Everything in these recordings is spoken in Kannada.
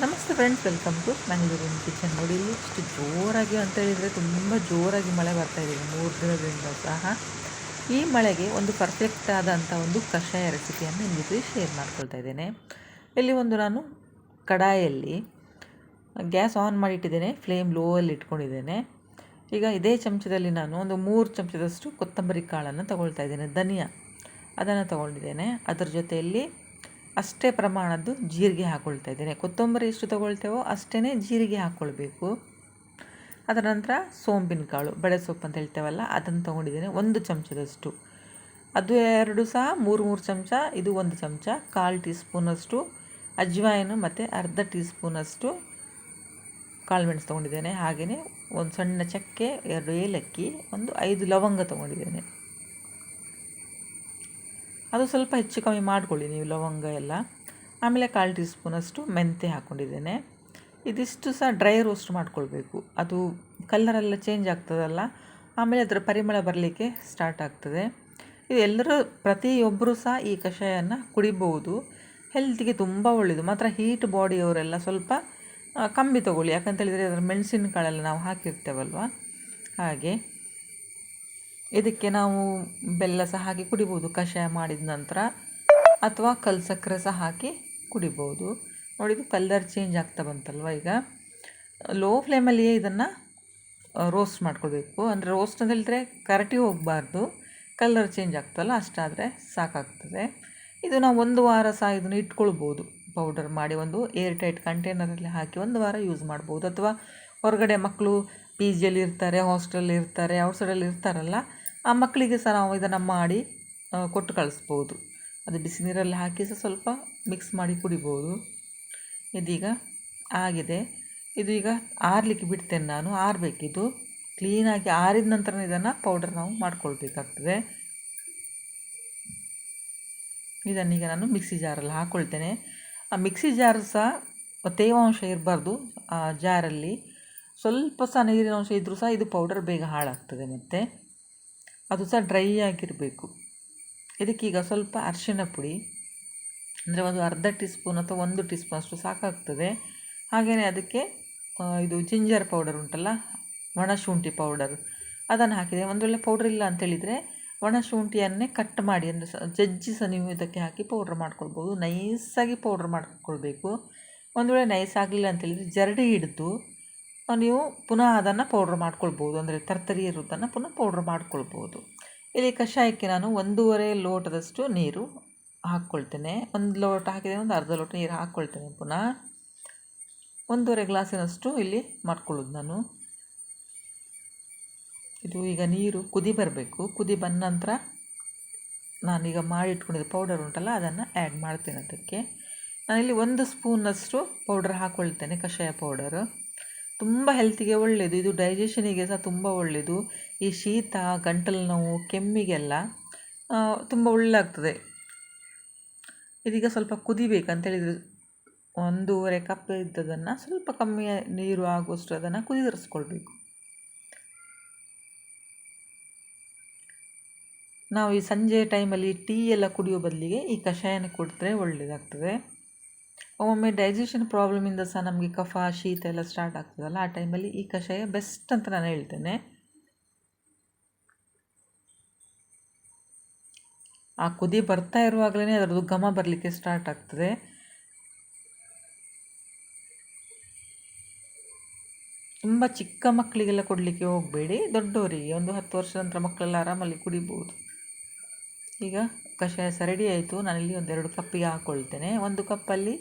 ನಮಸ್ತೆ ಫ್ರೆಂಡ್ಸ್ ವೆಲ್ಕಮ್ ಟು ಮ್ಯಾಂಗ್ಳೂರಿನ ಕಿಚನ್ ನೋಡಿ, ಇಲ್ಲಿ ಇಷ್ಟು ಜೋರಾಗಿ ಅಂತ ಹೇಳಿದರೆ ತುಂಬ ಜೋರಾಗಿ ಮಳೆ ಬರ್ತಾ ಇದೆ. ಮೂರು ದಿನದಿಂದ ಸಹ ಈ ಮಳೆಗೆ ಒಂದು ಪರ್ಫೆಕ್ಟ್ ಆದಂಥ ಒಂದು ಕಷಾಯ ರೆಸಿಪಿಯನ್ನು ನಿಮ್ಮ ಶೇರ್ ಮಾಡ್ಕೊಳ್ತಾ ಇದ್ದೇನೆ. ಇಲ್ಲಿ ಒಂದು ನಾನು ಕಡಾಯಲ್ಲಿ ಗ್ಯಾಸ್ ಆನ್ ಮಾಡಿಟ್ಟಿದ್ದೇನೆ ಫ್ಲೇಮ್ ಲೋಯಲ್ಲಿ ಇಟ್ಕೊಂಡಿದ್ದೇನೆ. ಈಗ ಇದೇ ಚಮಚದಲ್ಲಿ ನಾನು ಒಂದು ಮೂರು ಚಮಚದಷ್ಟು ಕೊತ್ತಂಬರಿ ಕಾಳನ್ನು ತಗೊಳ್ತಾ ಇದ್ದೇನೆ, ಧನಿಯಾ. ಅದನ್ನು ತಗೊಂಡಿದ್ದೇನೆ. ಅದರ ಜೊತೆಯಲ್ಲಿ ಅಷ್ಟೇ ಪ್ರಮಾಣದ್ದು ಜೀರಿಗೆ ಹಾಕ್ಕೊಳ್ತಾ ಇದ್ದೇನೆ. ಕೊತ್ತಂಬರಿ ಎಷ್ಟು ತಗೊಳ್ತೇವೋ ಅಷ್ಟೇ ಜೀರಿಗೆ ಹಾಕ್ಕೊಳ್ಬೇಕು ಅದರ ನಂತರ ಸೋಂಬಿನ ಕಾಳು ಬಡೆ ಸೊಪ್ಪು ಅಂತ ಹೇಳ್ತೇವಲ್ಲ, ಅದನ್ನು ತೊಗೊಂಡಿದ್ದೇನೆ ಒಂದು ಚಮಚದಷ್ಟು. ಅದು ಎರಡು ಸಹ, ಮೂರು ಮೂರು ಚಮಚ, ಇದು ಒಂದು ಚಮಚ, ಕಾಲು ಟೀ ಸ್ಪೂನಷ್ಟು ಅಜ್ವಾಯಿನು ಮತ್ತು ಅರ್ಧ ಟೀ ಸ್ಪೂನಷ್ಟು ಕಾಳುಮೆಣಸು ತೊಗೊಂಡಿದ್ದೇನೆ. ಹಾಗೆಯೇ ಒಂದು ಸಣ್ಣ ಚಕ್ಕೆ, ಎರಡು ಏಲಕ್ಕಿ, ಒಂದು ಐದು ಲವಂಗ ತೊಗೊಂಡಿದ್ದೇನೆ. ಅದು ಸ್ವಲ್ಪ ಹೆಚ್ಚು ಕಮ್ಮಿ ಮಾಡಿಕೊಳ್ಳಿ ನೀವು ಲವಂಗ ಎಲ್ಲ. ಆಮೇಲೆ ಕಾಲು ಟೀ ಸ್ಪೂನಷ್ಟು ಮೆಂತೆ ಹಾಕ್ಕೊಂಡಿದ್ದೇನೆ ಇದಿಷ್ಟು ಸಹ ಡ್ರೈ ರೋಸ್ಟ್ ಮಾಡಿಕೊಳ್ಬೇಕು. ಅದು ಕಲ್ಲರೆಲ್ಲ ಚೇಂಜ್ ಆಗ್ತದಲ್ಲ, ಆಮೇಲೆ ಅದರ ಪರಿಮಳ ಬರಲಿಕ್ಕೆ ಸ್ಟಾರ್ಟ್ ಆಗ್ತದೆ. ಇದು ಎಲ್ಲರೂ, ಪ್ರತಿಯೊಬ್ಬರೂ ಸಹ ಈ ಕಷಾಯನ ಕುಡಿಬೋದು ಹೆಲ್ತಿಗೆ ತುಂಬ ಒಳ್ಳೆಯದು ಮಾತ್ರ ಹೀಟ್ ಬಾಡಿಯವರೆಲ್ಲ ಸ್ವಲ್ಪ ಕಮ್ಮಿ ತೊಗೊಳ್ಳಿ. ಯಾಕಂತೇಳಿದರೆ ಅದರ ಮೆಣಸಿನಕಾಳೆಲ್ಲ ನಾವು ಹಾಕಿರ್ತೇವಲ್ವ? ಹಾಗೆ. ಇದಕ್ಕೆ ನಾವು ಬೆಲ್ಲ ಸಹ ಹಾಕಿ ಕುಡಿಬೋದು. ಕಷಾಯ ಮಾಡಿದ ನಂತರ ಅಥವಾ ಕಲ್ ಸಕ್ಕರೆ ಸಹ ಹಾಕಿ ಕುಡಿಬೋದು. ನೋಡಿದ್ದು ಕಲ್ಲರ್ ಚೇಂಜ್ ಆಗ್ತಾ ಬಂತಲ್ವ ಈಗ? ಲೋ ಫ್ಲೇಮಲ್ಲಿಯೇ ಇದನ್ನು ರೋಸ್ಟ್ ಮಾಡ್ಕೊಳ್ಬೇಕು. ಅಂದರೆ ರೋಸ್ಟ್ ಅಂತ ಹೇಳಿದ್ರೆ ಕರಟಿ ಹೋಗಬಾರ್ದು. ಕಲರ್ ಚೇಂಜ್ ಆಗ್ತಲ್ಲ ಅಷ್ಟಾದರೆ ಸಾಕಾಗ್ತದೆ. ಇದು ನಾವು ಒಂದು ವಾರ ಸಹ ಇದನ್ನು ಇಟ್ಕೊಳ್ಬೋದು. ಪೌಡರ್ ಮಾಡಿ ಒಂದು ಏರ್ ಟೈಟ್ ಕಂಟೈನರಲ್ಲಿ ಹಾಕಿ ಒಂದು ವಾರ ಯೂಸ್ ಮಾಡ್ಬೋದು. ಅಥವಾ ಹೊರಗಡೆ ಮಕ್ಕಳು ಪಿ ಜಿಯಲ್ಲಿ ಇರ್ತಾರೆ ಹಾಸ್ಟೆಲ್ ಇರ್ತಾರೆ ಔಟ್ಸೈಡಲ್ಲಿ ಇರ್ತಾರಲ್ಲ, ಆ ಮಕ್ಕಳಿಗೆ ಸಹ ನಾವು ಇದನ್ನು ಮಾಡಿ ಕೊಟ್ಟು ಕಳಿಸ್ಬೋದು. ಅದು ಬಿಸಿ ನೀರಲ್ಲಿ ಹಾಕಿ ಸಹ ಸ್ವಲ್ಪ ಮಿಕ್ಸ್ ಮಾಡಿ ಕುಡಿಬೋದು. ಇದೀಗ ಆಗಿದೆ. ಇದು ಈಗ ಆರಲಿಕ್ಕೆ ಬಿಡ್ತೇನೆ ನಾನು. ಆರಬೇಕಿದು. ಕ್ಲೀನಾಗಿ ಆರಿದ ನಂತರ ಇದನ್ನು ಪೌಡರ್ ನಾವು ಮಾಡ್ಕೊಳ್ಬೇಕಾಗ್ತದೆ. ಇದನ್ನೀಗ ನಾನು ಮಿಕ್ಸಿ ಜಾರಲ್ಲಿ ಹಾಕ್ಕೊಳ್ತೇನೆ ಆ ಮಿಕ್ಸಿ ಜಾರ್ ಸಹ ತೇವಾಂಶ ಇರಬಾರ್ದು. ಆ ಜಾರಲ್ಲಿ ಸ್ವಲ್ಪ ಸಹ ನೀರಿನ ಅಂಶ ಇದ್ದರೂ ಸಹ ಇದು ಪೌಡರ್ ಬೇಗ ಹಾಳಾಗ್ತದೆ ಮತ್ತು. ಅದು ಸಹ ಡ್ರೈ ಆಗಿರಬೇಕು. ಇದಕ್ಕೀಗ ಸ್ವಲ್ಪ ಅರಿಶಿಣ ಪುಡಿ, ಅಂದರೆ ಒಂದು ಅರ್ಧ ಟೀ ಸ್ಪೂನ್ ಅಥವಾ ಒಂದು ಟೀ ಸ್ಪೂನ್ ಅಷ್ಟು ಸಾಕಾಗ್ತದೆ. ಹಾಗೆಯೇ ಅದಕ್ಕೆ ಇದು ಜಿಂಜರ್ ಪೌಡರ್ ಉಂಟಲ್ಲ ಒಣಶುಂಠಿ ಪೌಡರ್ ಅದನ್ನು ಹಾಕಿದೆ ಒಂದು ವೇಳೆ ಪೌಡರ್ ಇಲ್ಲ ಅಂತೇಳಿದರೆ ಒಣಶುಂಠಿಯನ್ನೇ ಕಟ್ ಮಾಡಿ, ಅಂದರೆ ಜಜ್ಜಿ ಸಹ ನೀವು ಇದಕ್ಕೆ ಹಾಕಿ ಪೌಡ್ರ್ ಮಾಡ್ಕೊಳ್ಬೋದು. ನೈಸಾಗಿ ಪೌಡ್ರ್ ಮಾಡ್ಕೊಳ್ಬೇಕು. ಒಂದು ವೇಳೆ ನೈಸ್ ಆಗಲಿಲ್ಲ ಅಂತೇಳಿದರೆ ಜರಡಿ ಹಿಡಿದು ನೀವು ಪುನಃ ಅದನ್ನು ಪೌಡ್ರ್ ಮಾಡ್ಕೊಳ್ಬೋದು. ಅಂದರೆ ತರ್ತರಿ ಇರೋದನ್ನು ಪುನಃ ಪೌಡ್ರ್ ಮಾಡ್ಕೊಳ್ಬೋದು. ಇಲ್ಲಿ ಕಷಾಯಕ್ಕೆ ನಾನು ಒಂದೂವರೆ ಲೋಟದಷ್ಟು ನೀರು ಹಾಕ್ಕೊಳ್ತೇನೆ. ಒಂದು ಲೋಟ ಹಾಕಿದರೆ ಒಂದು ಅರ್ಧ ಲೋಟ ನೀರು ಹಾಕ್ಕೊಳ್ತೇನೆ ಪುನಃ. ಒಂದೂವರೆ ಗ್ಲಾಸಿನಷ್ಟು ಇಲ್ಲಿ ಮಾಡ್ಕೊಳ್ಳೋದು ನಾನು. ಇದು ಈಗ ನೀರು ಕುದಿ ಬರಬೇಕು. ಕುದಿ ಬಂದ ನಂತರ ನಾನೀಗ ಮಾಡಿ ಇಟ್ಕೊಂಡಿದ್ದ ಪೌಡರ್ ಉಂಟಲ್ಲ, ಅದನ್ನು ಆ್ಯಡ್ ಮಾಡ್ತೇನೆ ಅದಕ್ಕೆ. ನಾನಿಲ್ಲಿ ಒಂದು ಸ್ಪೂನಷ್ಟು ಪೌಡರ್ ಹಾಕ್ಕೊಳ್ತೇನೆ ಕಷಾಯ ಪೌಡರು ತುಂಬ ಹೆಲ್ತಿಗೆ ಒಳ್ಳೆಯದು ಇದು ಡೈಜೆಷನಿಗೆ ಸಹ ತುಂಬ ಒಳ್ಳೆಯದು ಈ ಶೀತ, ಗಂಟಲು ನೋವು, ಕೆಮ್ಮಿಗೆಲ್ಲ ತುಂಬ ಒಳ್ಳೆ ಆಗ್ತದೆ ಇದೀಗ ಸ್ವಲ್ಪ ಕುದಿಬೇಕು ಅಂತೇಳಿದರೆ ಒಂದೂವರೆ ಕಪ್ ಇದ್ದದನ್ನು ಸ್ವಲ್ಪ ಕಮ್ಮಿ ನೀರು ಆಗುವಷ್ಟು ಅದನ್ನು ಕುದಿರಿಸ್ಕೊಳ್ಬೇಕು. ನಾವು ಈ ಸಂಜೆ ಟೈಮಲ್ಲಿ ಟೀ ಎಲ್ಲ ಕುಡಿಯೋ ಬದಲಿಗೆ ಈ ಕಷಾಯನ ಕುಡಿದ್ರೆ ಒಳ್ಳೆಯದಾಗ್ತದೆ ಒಮ್ಮೊಮ್ಮೆ ಡೈಜೆಷನ್ ಪ್ರಾಬ್ಲಮಿಂದ ಸಹ ನಮಗೆ ಕಫ, ಶೀತ ಎಲ್ಲ ಸ್ಟಾರ್ಟ್ ಆಗ್ತದಲ್ಲ, ಆ ಟೈಮಲ್ಲಿ ಈ ಕಷಾಯ ಬೆಸ್ಟ್ ಅಂತ ನಾನು ಹೇಳ್ತೇನೆ. ಆ ಕುದಿ ಬರ್ತಾ ಇರುವಾಗಲೇ ಅದರದ್ದು ಘಮ ಬರಲಿಕ್ಕೆ ಸ್ಟಾರ್ಟ್ ಆಗ್ತದೆ. ತುಂಬ ಚಿಕ್ಕ ಮಕ್ಕಳಿಗೆಲ್ಲ ಕೊಡಲಿಕ್ಕೆ ಹೋಗಬೇಡಿ, ದೊಡ್ಡವರಿಗೆ ಒಂದು ಹತ್ತು ವರ್ಷದ ನಂತರ ಮಕ್ಕಳೆಲ್ಲ ಆರಾಮಲ್ಲಿ ಕುಡಿಬೋದು. ಈಗ ಕಷಾಯ ಸರಡಿ ರೆಡಿ ಆಯಿತು. ನಾನಿಲ್ಲಿ ಒಂದೆರಡು ಕಪ್ಪಿಗೆ ಹಾಕ್ಕೊಳ್ತೇನೆ ಒಂದು ಕಪ್ಪಲ್ಲಿ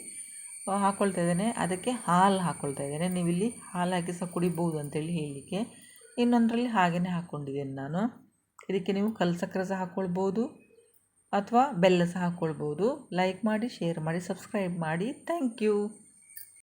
ಹಾಕ್ಕೊಳ್ತಾ ಇದ್ದೇನೆ. ಅದಕ್ಕೆ ಹಾಲು ಹಾಕ್ಕೊಳ್ತಾ ಇದ್ದೇನೆ. ನೀವಿಲ್ಲಿ ಹಾಲು ಹಾಕಿ ಸಹ ಕುಡಿಬೋದು ಅಂತೇಳಿ ಹೇಳಲಿಕ್ಕೆ ಇನ್ನೊಂದರಲ್ಲಿ ಹಾಗೆಯೇ ಹಾಕ್ಕೊಂಡಿದ್ದೇನೆ ನಾನು. ಇದಕ್ಕೆ ನೀವು ಕಲ್ ಸಕ್ಕರೆ ಸಹ ಹಾಕ್ಕೊಳ್ಬೋದು ಅಥವಾ ಬೆಲ್ಲ ಸಹ ಹಾಕ್ಕೊಳ್ಬೋದು ಲೈಕ್ ಮಾಡಿ ಶೇರ್ ಮಾಡಿ ಸಬ್ಸ್ಕ್ರೈಬ್ ಮಾಡಿ. Thank you